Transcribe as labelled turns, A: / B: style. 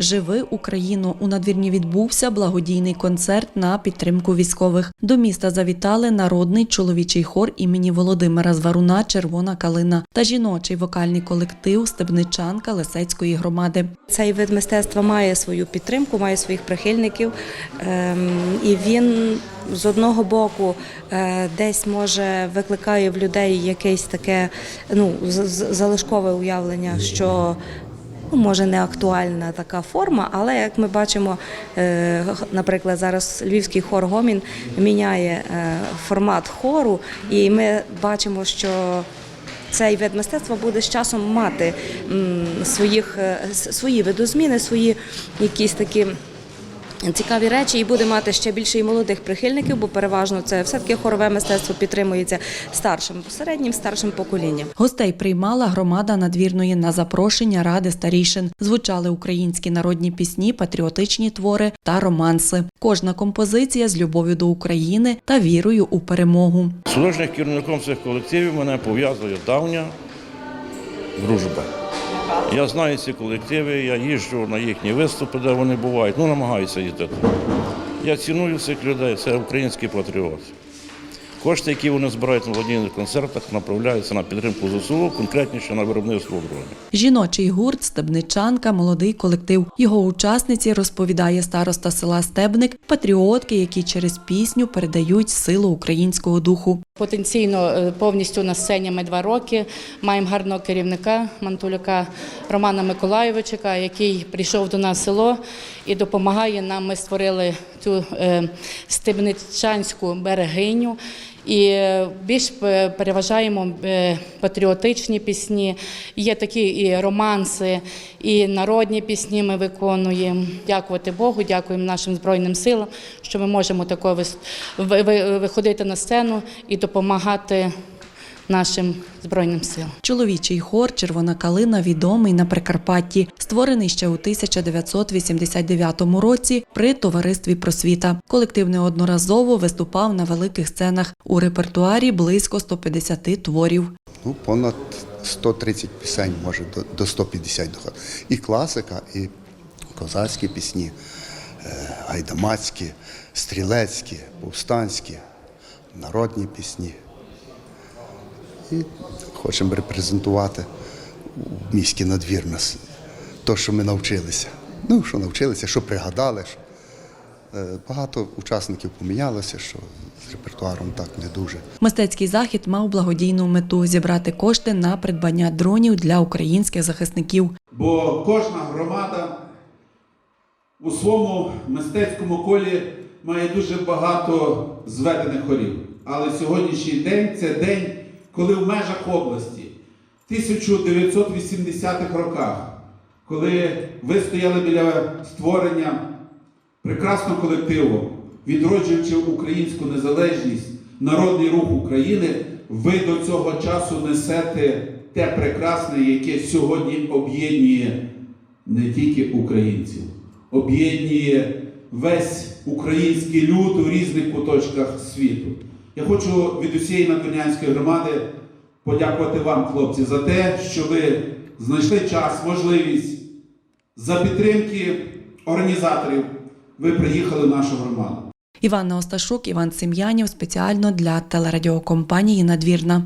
A: Живи Україну у надвірні відбувся благодійний концерт на підтримку військових. До міста завітали народний чоловічий хор імені Володимира Зваруна Червона калина та жіночий вокальний колектив Стебничанка Лисецької громади.
B: Цей вид мистецтва має свою підтримку, має своїх прихильників, ем, і він з одного боку е, десь може викликає в людей якесь таке ну, залишкове уявлення, що може не актуальна така форма, але як ми бачимо, е, наприклад, зараз львівський хор Гомін міняє е, формат хору, і ми бачимо, що цей вид мистецтва буде з часом мати своїх, е, свої видозміни, свої якісь такі. Цікаві речі і буде мати ще більше і молодих прихильників, бо переважно це все-таки хорове мистецтво підтримується старшим, середнім старшим поколінням.
A: Гостей приймала громада надвірної на запрошення ради старішин. Звучали українські народні пісні, патріотичні твори та романси. Кожна композиція з любов'ю до України та вірою у перемогу.
C: Художнім керівником цих колективів мене пов'язує давня дружба. Я знаю ці колективи, я їжджу на їхні виступи, де вони бувають, ну намагаюся їздити. Я ціную цих людей, це український патріоти. Кошти, які вони збирають на благодійних концертах, направляються на підтримку ЗСУ, конкретніше на виробництво дронів.
A: Жіночий гурт Стебничанка, молодий колектив. Його учасниці розповідає староста села Стебник, патріотки, які через пісню передають силу українського духу.
D: Потенційно е, повністю на сцені ми два роки. Маємо гарного керівника Мантуляка Романа Миколайовича, який прийшов до нас в село і допомагає нам. Ми створили цю е, стебничанську берегиню. І більш переважаємо е, патріотичні пісні. Є такі і романси, і народні пісні ми виконуємо. Дякувати Богу, дякуємо нашим Збройним силам, що ми можемо тако виходити на сцену і допомагати нашим Збройним силам.
A: Чоловічий хор Червона калина відомий на Прикарпатті, створений ще у 1989 році при товаристві Просвіта. Колектив неодноразово виступав на великих сценах. У репертуарі близько 150 творів.
E: Ну, понад 130 пісень, може до, до 150 доходить. І класика, і козацькі пісні, е, гайдамацькі, стрілецькі, повстанські, народні пісні. І хочемо репрезентувати в міський надвір нас, то, що ми навчилися. Ну, що навчилися, що пригадали. Що, е, багато учасників помінялося, що з репертуаром так не дуже.
A: Мистецький захід мав благодійну мету зібрати кошти на придбання дронів для українських захисників.
F: Бо кожна громада у своєму мистецькому колі має дуже багато зведених хорів. Але сьогоднішній день це день, коли в межах області, в 1980-х роках, коли ви стояли біля створення прекрасного колективу, відроджуючи українську незалежність, народний рух України, ви до цього часу несете те прекрасне, яке сьогодні об'єднує не тільки українців, об'єднує весь український люд у різних куточках світу. Я хочу від усієї надвірнянської громади подякувати вам, хлопці, за те, що ви знайшли час, можливість за підтримки організаторів ви приїхали в нашу громаду.
A: Іванна Осташук, Іван Сем'янів спеціально для телерадіокомпанії Надвірна.